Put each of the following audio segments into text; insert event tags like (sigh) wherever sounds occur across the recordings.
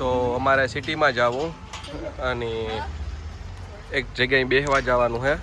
તો અમારે સિટીમાં જવું અને એક જગ્યાએ બેસવા જવાનું છે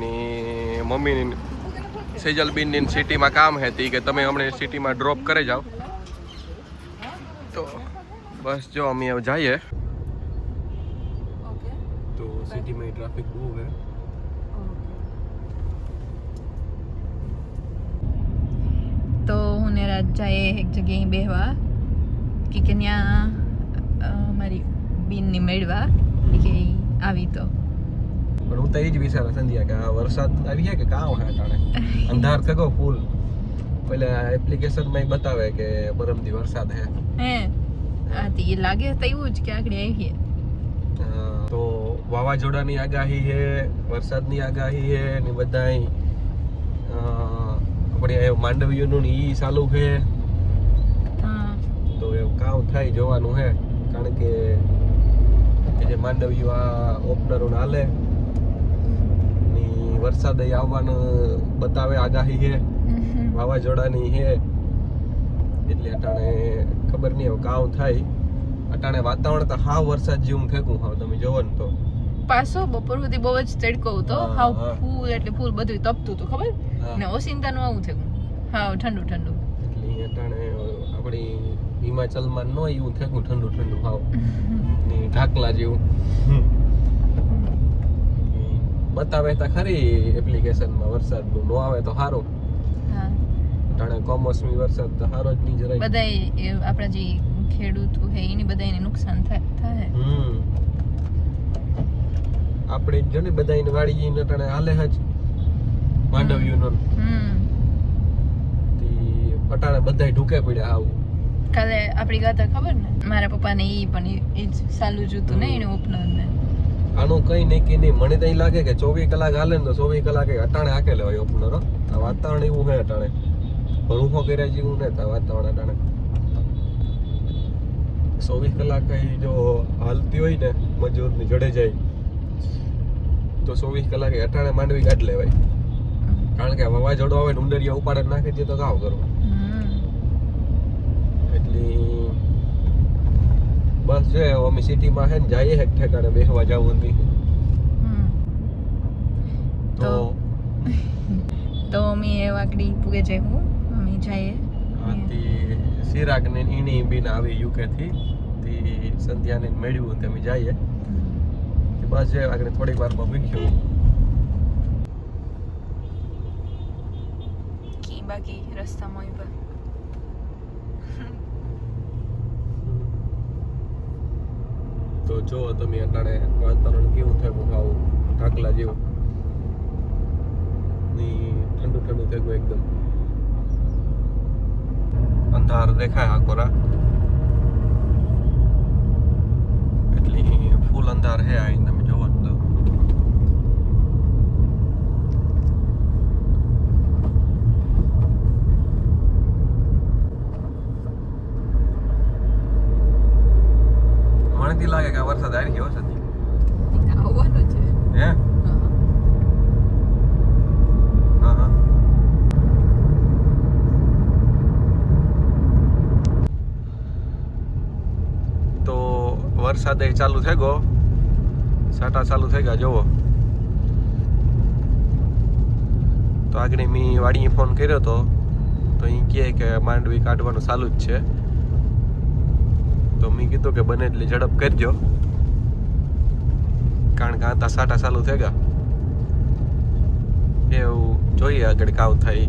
ને મમ્મીની સેજલબીનની સિટીમાં કામ હતી કે તમે અમને સિટીમાં ડ્રોપ કરી જાઓ. તો બસ જો અમે હવે જઈએ. ઓકે તો સિટીમાં ટ્રાફિક બહુ છે તો હું ને રાજ જાય એક જગ્યાએ બેહવા. કે ત્યાં મારી બીનની મેળવા કે આવી તો. પણ હું તો એ જ વિચાર સંધ્યા કે આ વરસાદ આવી જાય કે કાં હે અટાણે? અંધાર (laughs) થકો ફૂલ. પેલા એપ્લિકેશનમાં બતાવે કે બરમદી વરસાદ હે. હે તો ઈ લાગે તો એવું જ કે આગળ આવીએ. તો વાવાઝોડાની આગાહી હે વરસાદની આગાહી હે ને બધાય આપણે માંડવીઓનું ને ઈ ચાલુ છે હા. તો એવું કામ થાય જોવાનું છે કારણ કે જે માંડવીઓ આ ઓપનરોને હાલે વરસાદ આવવાનું બતાવે આગાહી હે વાવાઝોડાની હે એટલે અટાણે ખબર નહીં હવે કામ થાય. અટાણે વાતાવરણ તો હાવ વરસાદ જેવું ફેંકું હાવ તમે જોવો ને તો. પાછો બપોર સુધી બહુ જ તડકો હતો હા, હાવ ફૂલ એટલે ફૂલ બધું તપતું હતું ખબર. ને ઓસિંતાનું આવું થયું. હાવ ઠંડુ ઠંડુ. ઈ અટાણે આપણી હિમાચલમાં ન એવું ફેંકું ઠંડુ ઠંડુ હાવ. ને ઢાકલા જેવું. બતાવે તા ખરી એપ્લિકેશનમાં વરસાદનું નો. આવે તો સારું ટાણે કમોસમી વરસાદ તો સારો જ નહીં જરાય. બધાય આપણા જે ખેડૂત હે એની બધાને નુકસાન થાય થાય હમ. આપણે જો ને બધા એને વાડી જઈને ટાણે હાલે હજ માંડવ્યુંનો હમ. અટાણે બધાય ઢૂકે પડ્યા આવું. કાલે આપણી ગાતા ખબર ને? મારા પપ્પાને ઈ પણ ઈ જ સાલું જોતું ને એને ઓપનર ને. આનું કઈ નહીં કે નહીં. મને તો એ લાગે કે ચોવીસ કલાક હાલે ને તો ચોવીસ કલાકે અટાણે હાકે લેવાય ઓપનર આ વાતાવરણ એવું છે અટાણે. ભરૂખો કર્યા જેવું ને આ વાતાવરણ અટાણે. ચોવીસ કલાક જો હાલતી હોય ને મજૂરની જડે જાય તો ચોવીસ કલાકે અટાણે માંડવી કાઢ લેવાય. કારણ કે વાવાઝોડું આવે ને ઉંડરિયા ઉપાડે નાખી દે તો કાવ કરવું. એટલે બસ જો અમે સિટીમાં છે ને જઈએ એક ઠેકાણે બેસવા જવું હતી તો તો અમે એ વાકડી પૂગે હું અમે જઈએ. આથી સિરાગ ને ઈની બીન આવી યુકે થી. થી સંધ્યાને મેળવ્યું તે અમે જઈએ. તે બસ જે આગળ થોડીક વારમાં કી બાકી રસ્તામાં ઈ તો જો તમે અટાણે વાતાવરણ કેવું થયું હાવ ઢાકલા જેવું? ઠંડુ ઠંડુ થઈ એકદમ. અંધાર દેખાય આકોરા એટલી ફૂલ અંધાર હે આઈ તમે જોવો ને તો મને થી લાગે કે વરસાદ આવી ગયો છે આવવાનું છે. હે? હા. હા. હા તો વરસાદ ચાલુ થઈ ગયો. સાટા ચાલુ થઈ ગયા જોવો તો આગળ મેં વાડીએ ફોન કર્યો તો તો એ કહે કે માંડવી કાઢવાનું ચાલુ જ છે. તો મેં કીધું કે બને એટલી ઝડપ કરજો. કારણ કે આ સાટા ચાલુ થઈ ગયા. એવું જોઈએ આગળ કાવ થાય.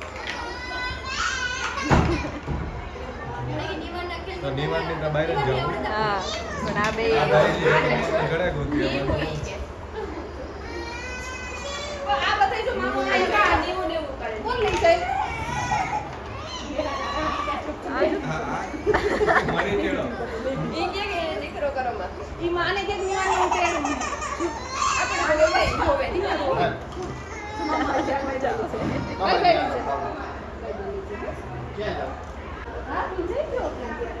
તો નિવારની તો બહાર જ જવું હા પણ આ બે આ બારી ઘરે ગોતી આવવાનું. મારી ચેડો. એ મારા હાંભુ જો બાય બાય આમ કહી દે આમ બાય બાય કહી દે એક ફેરે કહી દે બાય બાય બાય કહી દે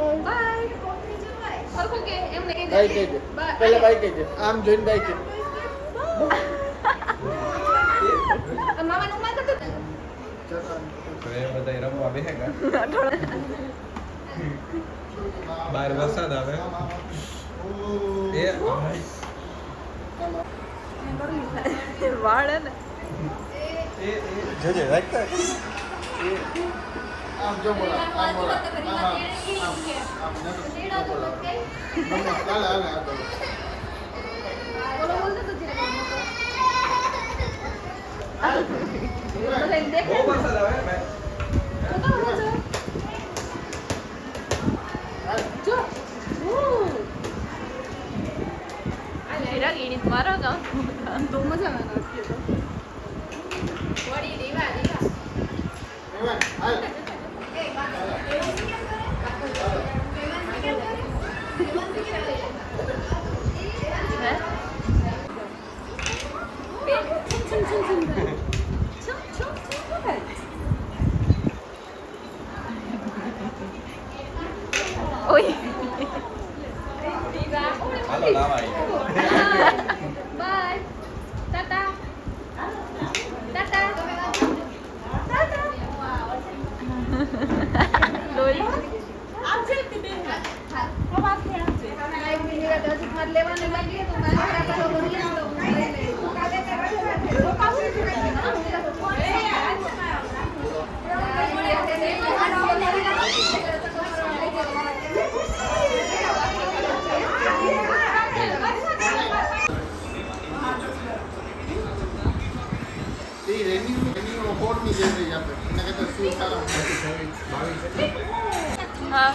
કહી દે તો એ બધાય રમવા બેહે ગયા. બાર વરસાદ આવે. એ વાળ ને. એ રાખતા આમ જો બોલા આમ બોલા. આમ આમ આમ બોલા. મમ્મી હાલે હાલે આ બોલો આવે ભાઈ. ચિરાગ ઈણી મારો ગામ એવા હાલ. Thank you. હા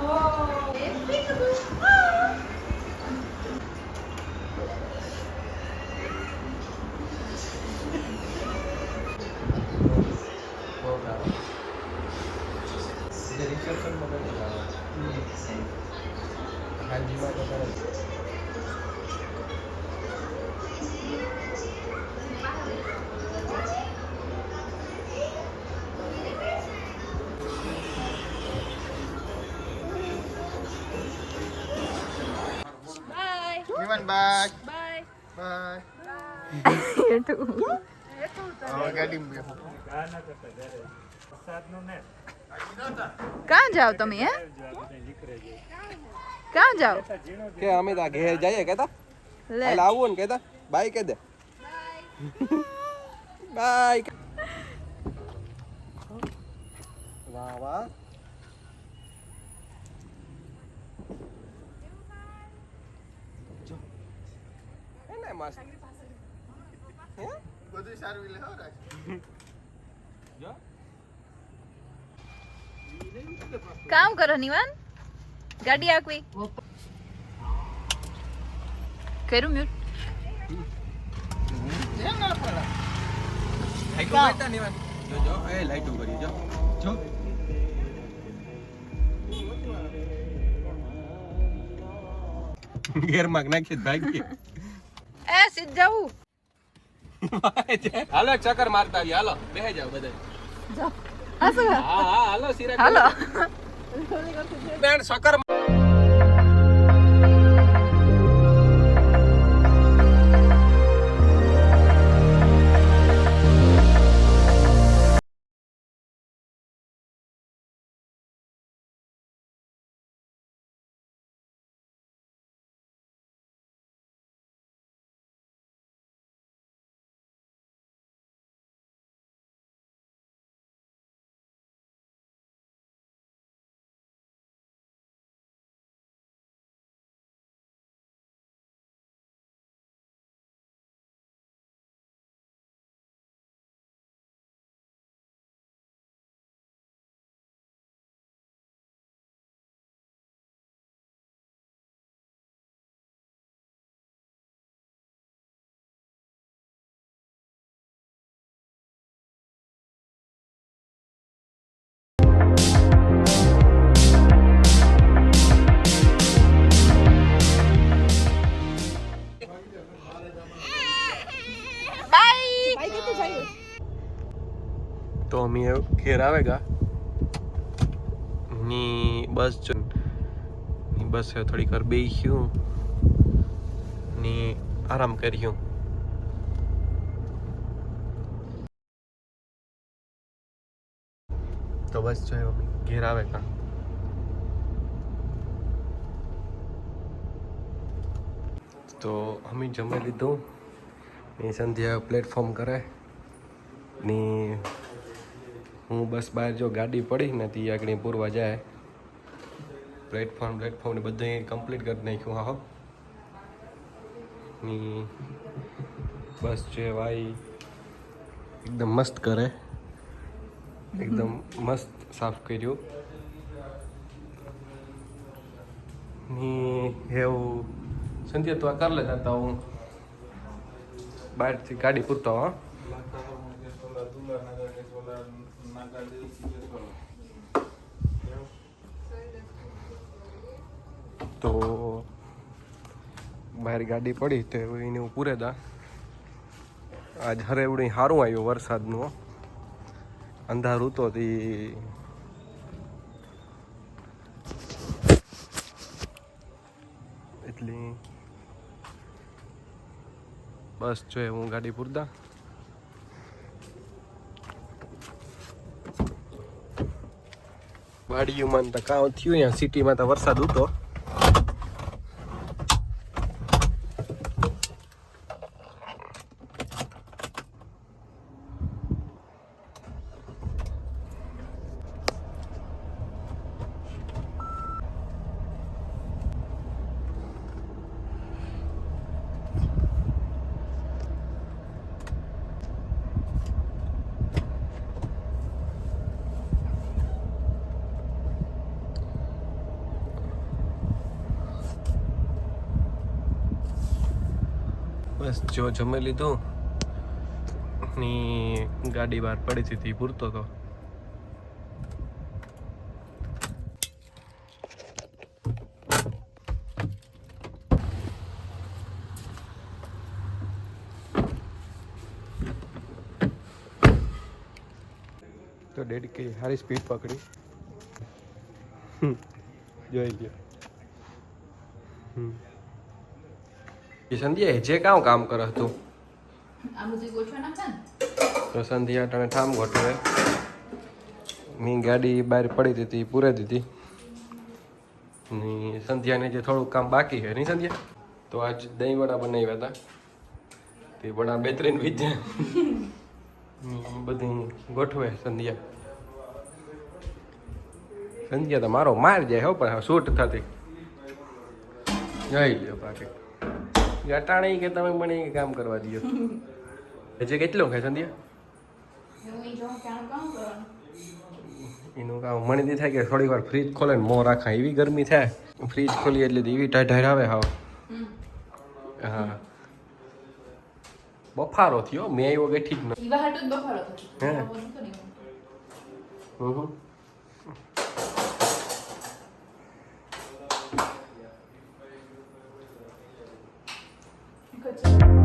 બહુ બાય બાય હવે ક્યાં જાવ તમે હે ક્યાં જાઓ કે અમે તો ઘેર જઈએ કેતા લે. હાલ ને કેતા બાય કે દે. બાય (laughs) વાહ વાહ. મસ્ત બધું સારું એટલે હો રાખ જો. કામ કરો નિવાન. ગાડી આકવી કર્યું મ્યુટ લાઈટો કરતા ને એમાં. જો જો. એ લાઈટો કરી જો. જો. ગેરમાં નાખી જ ભાગી એ સીધ જવું. (laughs) હાલો ચક્કર મારતા આવી હાલો બેહી જાવ બધા હા હા હાલો સિરા હાલો. બેન ચક્કર તો અમે ઘેર આવેગા ની બસ જો ની બસ થોડીક વાર બેસ્યું ની આરામ કર્યું. તો બસ જો ઘેર આવે કા તો અમે જમી લીધું. ની સંધ્યા પ્લેટફોર્મ કરે. ની હું બસ બહાર જો ગાડી પડી ને ત્યાં આગળ પૂરવા જાય. પ્લેટફોર્મ પ્લેટફોર્મ ને બધું કમ્પ્લીટ કરી નાખ્યું, હા ની બસ છે ભાઈ એકદમ મસ્ત કરે. એકદમ મસ્ત સાફ કર્યું. ની એવું સંધ્યા, તો આ કર લેતા હતા હું બહારથી ગાડી પૂરતો, હા? તો બહાર ગાડી પડી તો એને હું પૂરે દા આજ હરેવડી સારું આવ્યું વરસાદનું અંધારું તો હતી એટલી બસ જોઈએ હું ગાડી પૂરતા. વાડીઓમાં તો કાં થયું અહીંયા સિટીમાં તો વરસાદ હતો. બસ જો જમી લીધું. ની ગાડી બહાર પડી હતી તી પૂરતો તો. તો ડેડી સારી સ્પીડ પકડી. હમ, જોઈ લ્યો. હમ. સંધ્યા જે કામ કામ કરે તું ને? તો સંધ્યા તને ઠામ ગોઠવે. મી ગાડી બહાર પડી દીધી પૂરે દીધી. ની સંધ્યાને જે થોડુંક કામ બાકી છે નહીં સંધ્યા? તો આજ દહીં વડા બનાવ્યા હતા. તે વડા બે ત્રણ વિદ્યા બધી ગોઠવે સંધ્યા. સંધ્યા તો મારો માર જાય હો પણ શૂટ થતી. જઈ લ્યો બાકી ગટાણી કે તમે મને કામ કરવા દો હજી કેટલું ખાય સંધ્યા? હું એનું કામ મને દી થાય કે થોડીક વાર ફ્રીજ ખોલે ને મોં રાખા. એવી ગરમી થાય. ફ્રીજ ખોલી એટલે તો એવી ટાઢાર આવે હાવ. હા. બફારો થયો. મેં આવ્યો કે ઠીક ન તો હે? હમ. હમ. કચ્છ.